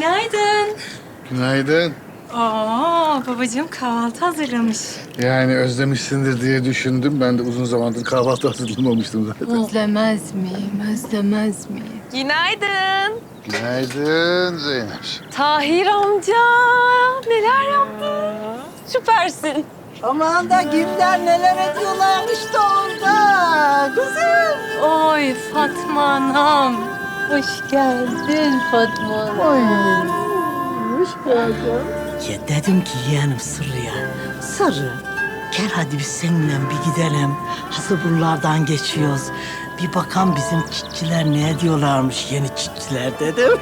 Günaydın. Günaydın. Oo, babacığım kahvaltı hazırlamış. Yani özlemişsindir diye düşündüm. Ben de uzun zamandır kahvaltı hazırlamamıştım zaten. Özlemez miyim, özlemez miyim? Günaydın. Günaydın Zeynep. Tahir amca. Neler yaptın? Süpersin. Aman da kimler neler ediyorlarmış da orada. Kızım. Oy Fatma Anam. Hoş geldin Fatma Anam. Ya dedim ki yeğenim Sırrı'ya. Sırrı gel hadi biz seninle bir gidelim. Hazır buralardan geçiyoruz. Bir bakan bizim çiftçiler ne ediyorlarmış yeni çiftçiler dedim.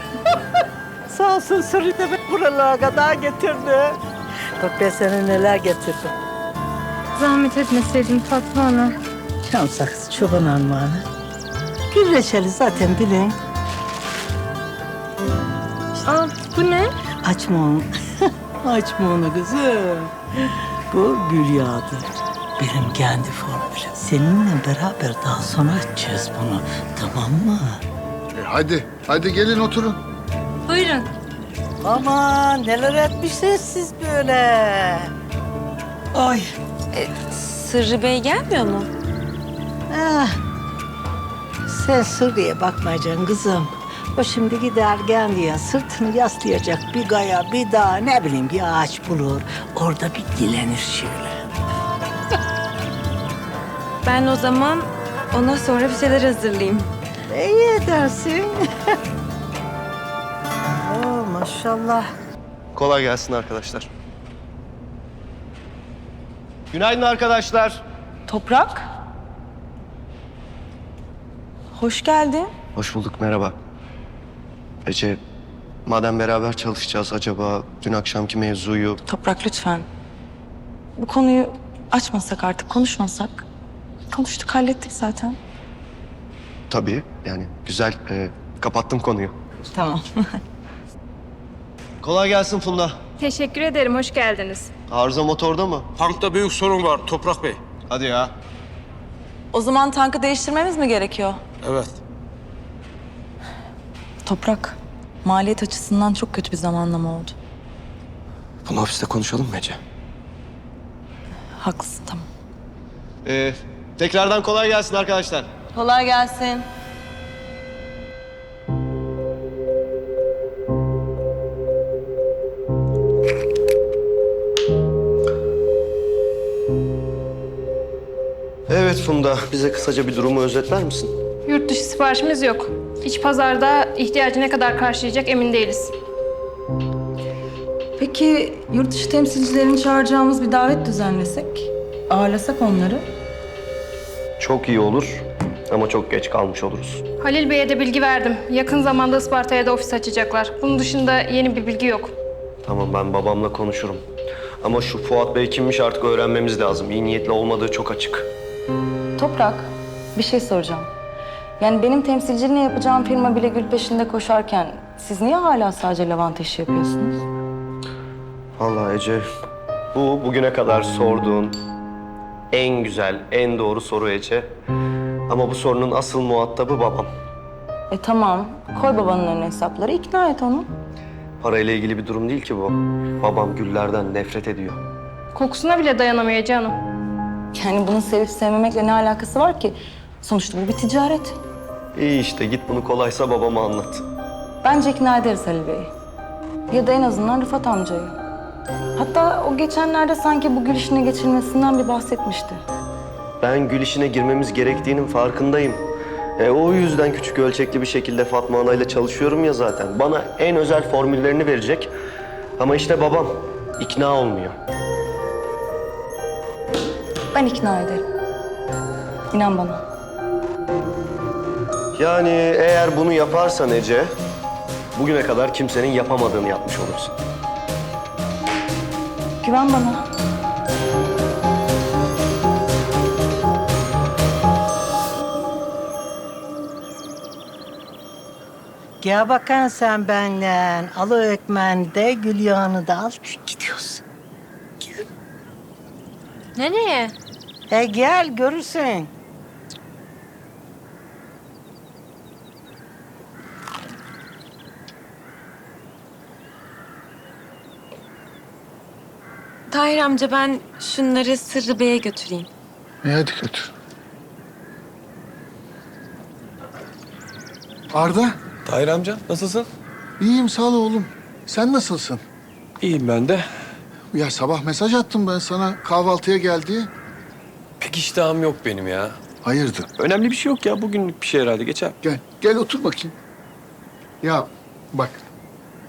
Sağ olsun Sırrı da beni buralara kadar getirdi. Bak ben sana neler getirdim. Zahmet etmeseydin Fatma Ana. Çam sakız çoban armağanı. Gül reçeli zaten bilin. Aa, bu ne? Açma onu. Açma onu kızım. Bu gül yağıdır. Benim kendi formülüm. Seninle beraber daha sonra açacağız bunu. Tamam mı? E, hadi, hadi gelin oturun. Buyurun. Aman neler etmişsiniz siz böyle. Ay. Sırrı Bey gelmiyor mu? Ah. Sen Sırrı'ya bakmayacaksın kızım. O şimdi gider diye sırtını yaslayacak bir gaya, bir dağ, ne bileyim bir ağaç bulur. Orada bir dilenir şöyle. Ben o zaman ona sonra bir şeyler hazırlayayım. İyi edersin. Oo, maşallah. Kolay gelsin arkadaşlar. Günaydın arkadaşlar. Toprak. Hoş geldin. Hoş bulduk, merhaba. Ece, madem beraber çalışacağız acaba dün akşamki mevzuyu... Toprak lütfen. Bu konuyu açmasak artık, konuşmasak. Konuştuk, hallettik zaten. Tabii, yani güzel, e, kapattım konuyu. Tamam. Kolay gelsin Funda. Teşekkür ederim, hoş geldiniz. Arıza motorda mı? Tankta büyük sorun var Toprak Bey. Hadi ya. O zaman tankı değiştirmemiz mi gerekiyor? Evet. Toprak, maliyet açısından çok kötü bir zamanlama oldu. Bunu ofiste konuşalım mı Ece? Haklısın, tamam. Ee, tekrardan kolay gelsin arkadaşlar. Kolay gelsin. Evet Funda, bize kısaca bir durumu özetler misin? Yurt dışı siparişimiz yok. İç pazarda ihtiyacı ne kadar karşılayacak emin değiliz. Peki yurt dışı temsilcilerini çağıracağımız bir davet düzenlesek? Ağırlasak onları? Çok iyi olur ama çok geç kalmış oluruz. Halil Bey'e de bilgi verdim. Yakın zamanda Isparta'ya da ofis açacaklar. Bunun dışında yeni bir bilgi yok. Tamam ben babamla konuşurum. Ama şu Fuat Bey kimmiş artık öğrenmemiz lazım. İyi niyetli olmadığı çok açık. Toprak, bir şey soracağım. Yani benim temsilciliğini yapacağım firma bile gül peşinde koşarken siz niye hala sadece lavanta işi yapıyorsunuz? Vallahi Ece, bu bugüne kadar sorduğun en güzel, en doğru soru Ece. Ama bu sorunun asıl muhatabı babam. E tamam, koy babanın önüne hesapları, ikna et onu. Parayla ilgili bir durum değil ki bu. Babam güllerden nefret ediyor. Kokusuna bile dayanamıyor canım. Yani bunun sevip sevmemekle ne alakası var ki? Sonuçta bu bir ticaret. İyi işte git bunu kolaysa babama anlat. Bence ikna ederiz Halil Bey'i. Ya da en azından Rıfat amcayı. Hatta o geçenlerde sanki bu gül işine geçilmesinden bir bahsetmişti. Ben gül işine girmemiz gerektiğinin farkındayım. E, o yüzden küçük ölçekli bir şekilde Fatma Ana ile çalışıyorum ya zaten. Bana en özel formüllerini verecek. Ama işte babam ikna olmuyor. Ben ikna ederim. İnan bana. Yani eğer bunu yaparsan Ece, bugüne kadar kimsenin yapamadığını yapmış olursun. Güven bana. Gel bakan sen benden. Al o ekmeğini de gül yağını da al. Gidiyoruz. Nereye? E gel görürsün. Tahir amca ben şunları Sırrı Bey'e götüreyim. E hadi götür. Arda, Tahir amca nasılsın? iyiyim sağ ol oğlum. Sen nasılsın? İyiyim ben de. Ya sabah mesaj attım ben sana kahvaltıya geldi. Pek iştahım yok benim ya. Hayırdır? Önemli bir şey yok ya. Bugünlük bir şey herhalde geçer. Gel, gel otur bakayım. Ya bak,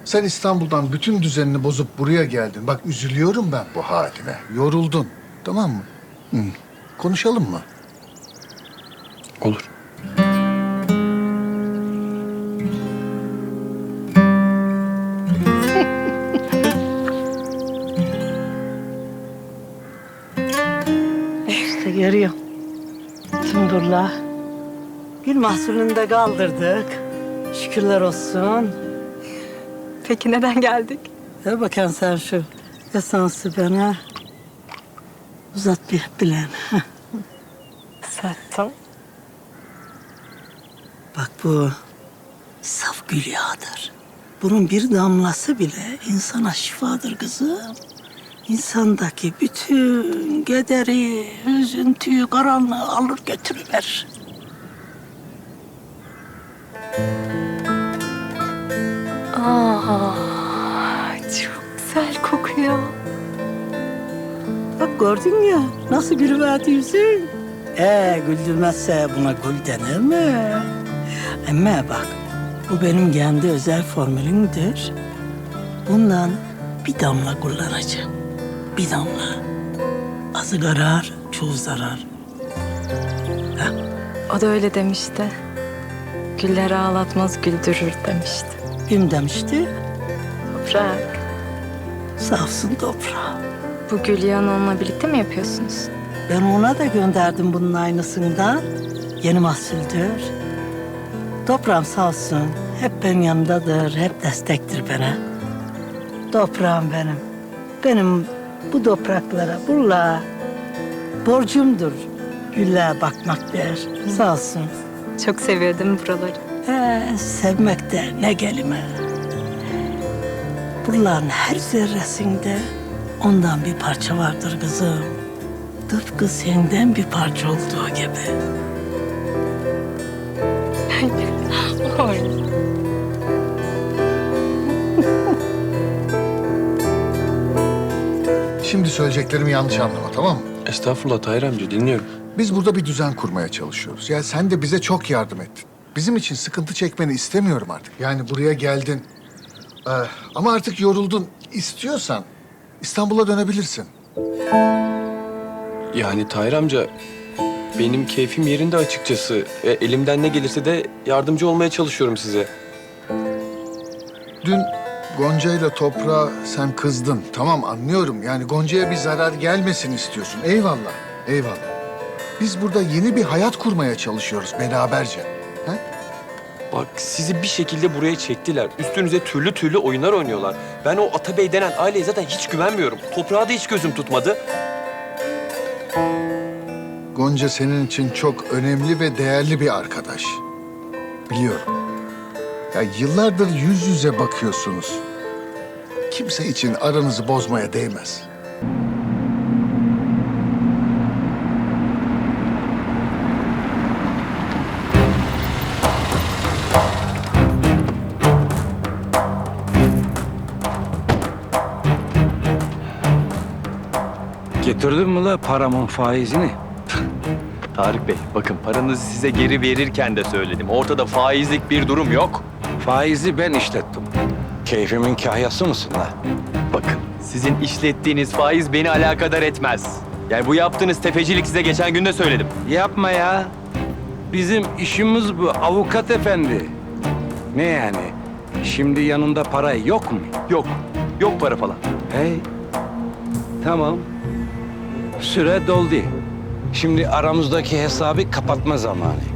sen İstanbul'dan bütün düzenini bozup buraya geldin. Bak üzülüyorum ben bu haline. Yoruldun, tamam mı? Hı. Konuşalım mı? Olur. İşte görüyor. Tımbırla. Gül mahsulünü de kaldırdık. Şükürler olsun. Peki neden geldik? Ver bakayım sen şu esansı bana. Uzat bir bilen. Sattım. Bak bu saf gül yağıdır. Bunun bir damlası bile insana şifadır kızım. İnsandaki bütün kederi, üzüntüyü, karanlığı alır götürüver. Çok güzel kokuyor. Bak gördün ya nasıl gülüverdi yüzün. Ee güldürmezse buna gül denir mi? Ama bak bu benim kendi özel formülümdür. Bundan bir damla kullanacağım. Bir damla. Azı karar, çoğu zarar. O da öyle demişti. Güller ağlatmaz güldürür demişti. Kim demişti? Toprak. Safsın toprağı. Bu gül yağını onunla birlikte mi yapıyorsunuz? Ben ona da gönderdim bunun aynısından. Yeni mahsuldür. Toprağım sağ olsun. Hep benim yanımdadır, hep destektir bana. Toprağım benim. Benim bu topraklara, burla borcumdur. Güllere bakmak der. Sağ olsun. Çok seviyordum buraları. He, sevmek de ne kelime. Buraların her zerresinde ondan bir parça vardır kızım. Tıpkı senden bir parça olduğu gibi. Şimdi söyleyeceklerimi yanlış anlama, tamam mı? Estağfurullah Tahir amca dinliyorum. Biz burada bir düzen kurmaya çalışıyoruz. Ya sen de bize çok yardım ettin. Bizim için sıkıntı çekmeni istemiyorum artık. Yani buraya geldin. Ee, ama artık yoruldun. İstiyorsan İstanbul'a dönebilirsin. Yani Tahir amca benim keyfim yerinde açıkçası. E, elimden ne gelirse de yardımcı olmaya çalışıyorum size. Dün Gonca ile toprağa sen kızdın. Tamam anlıyorum. Yani Gonca'ya bir zarar gelmesin istiyorsun. Eyvallah, eyvallah. Biz burada yeni bir hayat kurmaya çalışıyoruz beraberce. Ha? Bak sizi bir şekilde buraya çektiler. Üstünüze türlü türlü oyunlar oynuyorlar. Ben o Atabey denen aileye zaten hiç güvenmiyorum. Toprağa da hiç gözüm tutmadı. Gonca senin için çok önemli ve değerli bir arkadaş. Biliyorum. Ya yıllardır yüz yüze bakıyorsunuz. Kimse için aranızı bozmaya değmez. Getirdin mi la paramın faizini? Tarık Bey, bakın paranızı size geri verirken de söyledim. Ortada faizlik bir durum yok. Faizi ben işlettim. Keyfimin kahyası mısın la? Bakın, sizin işlettiğiniz faiz beni alakadar etmez. Yani bu yaptığınız tefecilik size geçen gün de söyledim. Yapma ya. Bizim işimiz bu avukat efendi. Ne yani? Şimdi yanında para yok mu? Yok, yok para falan. Hey. Tamam. Süre doldu. Şimdi aramızdaki hesabı kapatma zamanı.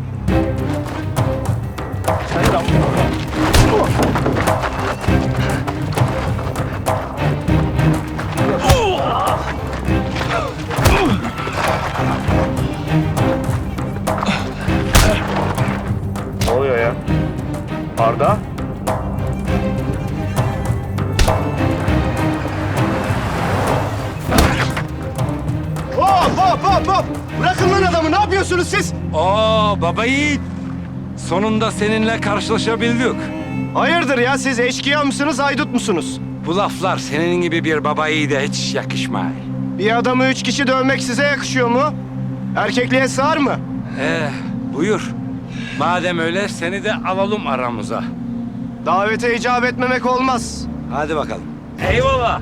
Yiğit. Sonunda seninle karşılaşabildik. Hayırdır ya siz eşkıya mısınız, haydut musunuz? Bu laflar senin gibi bir baba yiğide hiç yakışmay. Bir adamı üç kişi dövmek size yakışıyor mu? Erkekliğe sığar mı? Eh buyur. Madem öyle seni de alalım aramıza. Davete icap etmemek olmaz. Hadi bakalım. Eyvallah.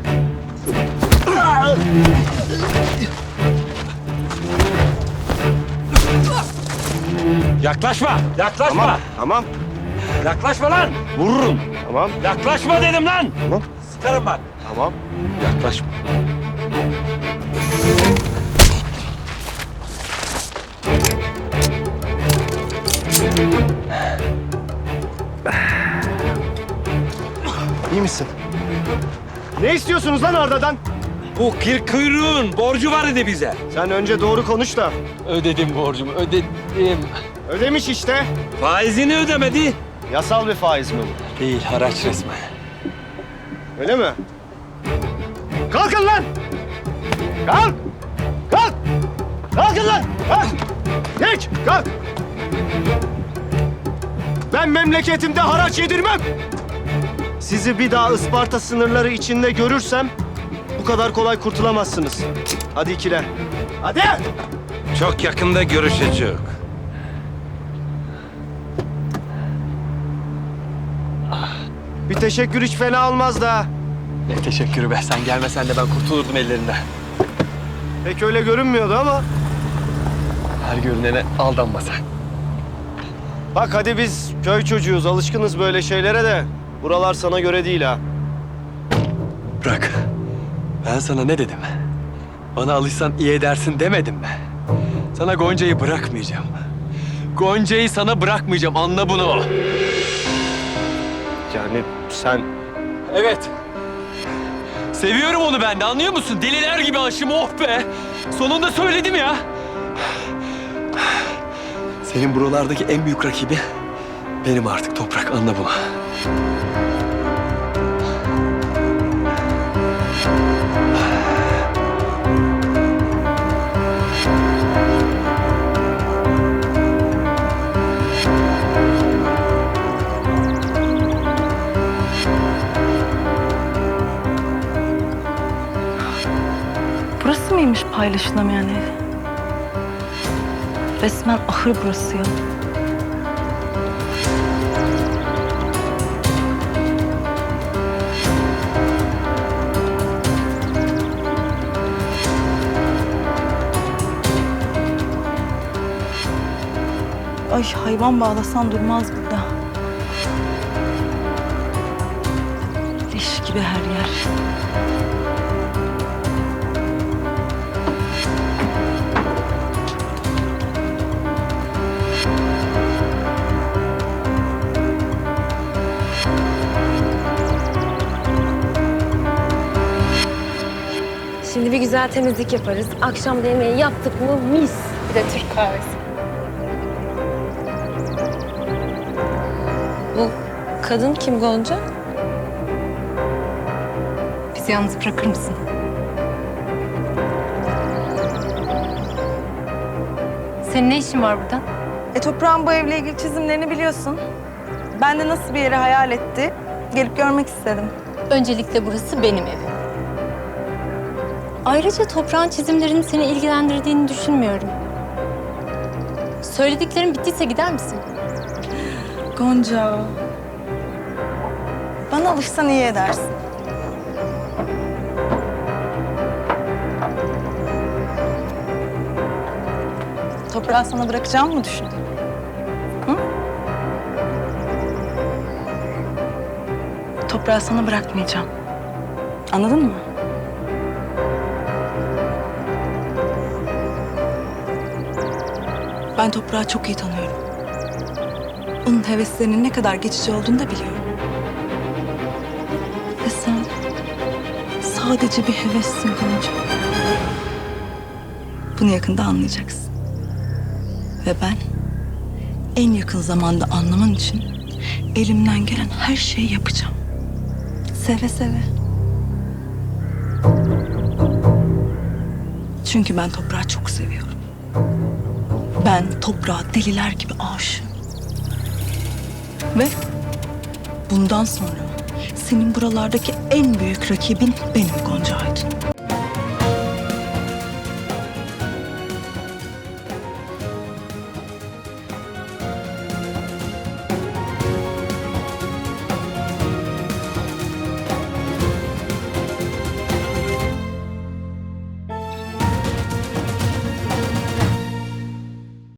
Yaklaşma, yaklaşma. Tamam, tamam. Yaklaşma lan. Vururum. Tamam, Yaklaşma dedim lan. Tamam. Sıkarım bak. tamam. Yaklaşma. İyi misin? Ne istiyorsunuz lan Arda'dan? Bu kir kuyruğun borcu var idi bize. Sen önce doğru konuş da. Ödedim borcumu, ödedim. Ödemiş işte. Faizini ödemedi. Yasal bir faiz mi bu? Değil, haraç resmen. Öyle mi? Kalkın lan! Kalk! Kalk! Kalkın lan! Kalk! Geç! Kalk! Ben memleketimde haraç yedirmem. Sizi bir daha Isparta sınırları içinde görürsem bu kadar kolay kurtulamazsınız. Hadi ikile. Hadi! Çok yakında görüşeceğiz. Bir teşekkür hiç fena olmaz da. Ne teşekkürü be, sen gelmesen de ben kurtulurdum ellerinden. Pek öyle görünmüyordu ama. Her görünene aldanma sen. Bak hadi biz köy çocuğuyuz, alışkınız böyle şeylere de. Buralar sana göre değil ha. Bırak. Ben sana ne dedim? Bana alışsan iyi edersin demedim mi? Sana Gonca'yı bırakmayacağım. Gonca'yı sana bırakmayacağım, anla bunu. Yani sen Evet. Seviyorum onu ben de anlıyor musun? Deliler gibi aşığım oh be. Sonunda söyledim ya. Senin buralardaki en büyük rakibi benim artık toprak anla bunu. Paylaşılamayan ev? Resmen ahır burası ya. Ay hayvan bağlasan durmaz burada. Leş gibi her yer. Şimdi bir güzel temizlik yaparız. Akşam da yemeği yaptık mı mis. Bir de Türk kahvesi. Bu kadın kim Gonca? Bizi yalnız bırakır mısın? Senin ne işin var burada? E toprağın bu evle ilgili çizimlerini biliyorsun. Ben de nasıl bir yeri hayal etti, gelip görmek istedim. Öncelikle burası benim evim. Ayrıca toprağın çizimlerinin seni ilgilendirdiğini düşünmüyorum. Söylediklerim bittiyse gider misin? Gonca. Bana alışsan iyi edersin. Toprağı sana bırakacağım mı düşündün? Hı? Toprağı sana bırakmayacağım. Anladın mı? Ben toprağı çok iyi tanıyorum. Onun heveslerinin ne kadar geçici olduğunu da biliyorum. Ve sen sadece bir hevessin Gonca. Bunu yakında anlayacaksın. Ve ben en yakın zamanda anlaman için elimden gelen her şeyi yapacağım. Seve seve. Çünkü ben toprağı çok seviyorum. Ben toprağa deliler gibi aşığım. Ve bundan sonra senin buralardaki en büyük rakibin benim Gonca Aydın.